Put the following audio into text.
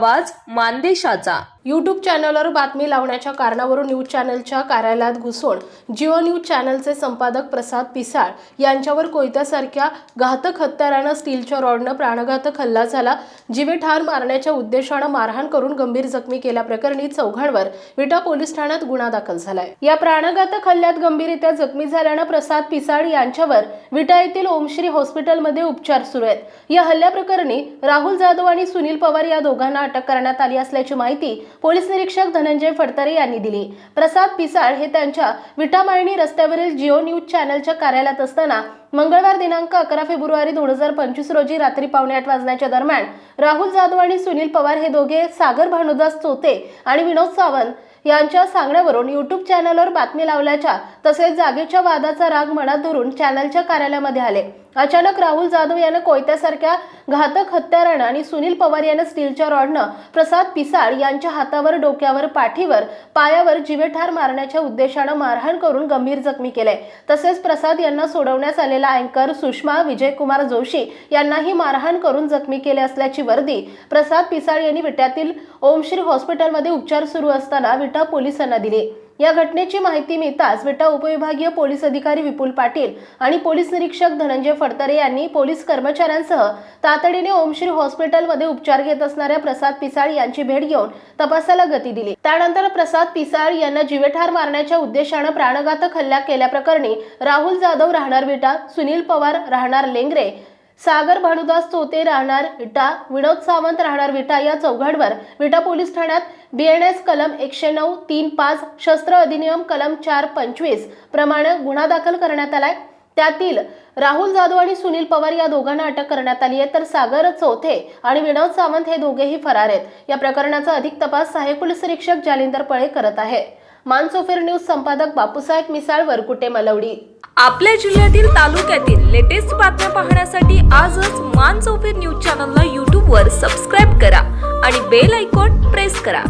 आवाज मानदेशाचा. यूट्यूब चॅनलवर बातमी लावण्याच्या कारणावरून न्यूज चॅनलच्या कार्यालयात घुसून जिओ न्यूज चॅनलचे संपादक प्रसाद पिसाळ यांच्यावर कोयत्यासारख्या घातक हत्यारानं स्टीलच्या रॉडनं प्राणघातक हल्ला झाला. जीवे ठार मारण्याच्या उद्देशानं मारहाण करून गंभीर जखमी केल्याप्रकरणी चौघांवर विटा पोलीस ठाण्यात गुन्हा दाखल झालाय. या प्राणघातक हल्ल्यात गंभीररित्या जखमी झाल्यानं प्रसाद पिसाळ यांच्यावर विटा येथील ओमश्री हॉस्पिटलमध्ये उपचार सुरू आहेत. या हल्ल्याप्रकरणी राहुल जाधव आणि सुनील पवार या दोघांना अटक करण्यात आली असल्याची माहिती पोलीस निरीक्षक धनंजय फडतरे यांनी दिली. प्रसाद पिसाळ हे त्यांच्या विटामाळणी रस्त्यावरील जिओ न्यूज चॅनलच्या कार्यालयात असताना मंगळवार दिनांक अकरा फेब्रुवारी दोन हजार पंचवीस रोजी रात्री पावणे आठ वाजण्याच्या दरम्यान राहुल जाधव आणि सुनील पवार हे दोघे सागर भानुदास चोते आणि विनोद सावंत यांच्या सांगण्यावरून युट्यूब चॅनलवर बातमी लावल्याच्या तसेच जागेच्या वादाचा राग मनात धरून चॅनलच्या कार्यालयामध्ये आले. अचानक राहुल जाधव यानं कोयत्यासारख्या घातक हत्यारानं आणि सुनील पवार यानं स्टीलच्या रॉडनं प्रसाद पिसाळ यांच्या हातावर डोक्यावर पाठीवर पायावर जीवेठार मारण्याच्या उद्देशानं मारहाण करून गंभीर जखमी केले तसेच प्रसाद यांना सोडवण्यास आलेला अँकर सुषमा विजयकुमार जोशी यांनाही मारहाण करून जखमी केले असल्याची वर्दी प्रसाद पिसाळ यांनी विट्यातील ओमश्री हॉस्पिटलमध्ये उपचार सुरू असताना विटा पोलिसांना दिले. या घटनेची माहिती मिळताच विटा उपविभागीय पोलीस अधिकारी विपुल पाटील आणि पोलीस निरीक्षक धनंजय फडतरे यांनी पोलीस कर्मचाऱ्यांसह तातडीने ओमश्री हॉस्पिटलमध्ये उपचार घेत असणाऱ्या प्रसाद पिसाळ यांची भेट घेऊन तपासाला गती दिली. त्यानंतर प्रसाद पिसाळ यांना जीवेठार मारण्याच्या उद्देशानं प्राणघातक हल्ला केल्याप्रकरणी राहुल जाधव राहणार विटा सुनील पवार राहणार लेंगरे सागर भानुदास चोते राहणार विटा विनोद सावंत राहणार विटा या चौघांवर विटा पोलीस ठाण्यात बीएनएस कलम एकशे नऊ तीन पाच शस्त्र अधिनियम कलम चार पंचवीस प्रमाणे गुन्हा दाखल करण्यात आलाय. त्यातील राहुल जाधव आणि सुनील पवार या दोघांना अटक करण्यात आली आहे. तर सागर चौथे आणि विनोद सावंत हे दोघेही फरार आहेत. या प्रकरणाचा अधिक तपास सहाय्यक पोलीस निरीक्षक जालिंदर पळे करत आहे. मानसोफेर न्यूज संपादक बापूसाहेब मिसाळ वरकुटे मलवडी. आपल्या जिल्ह्यातील तालुक्यातील लेटेस्ट बातम्या आजच मान चौफेर न्यूज चॅनलला यूट्यूबवर सबस्क्राईब करा आणि बेल आयकॉन प्रेस करा.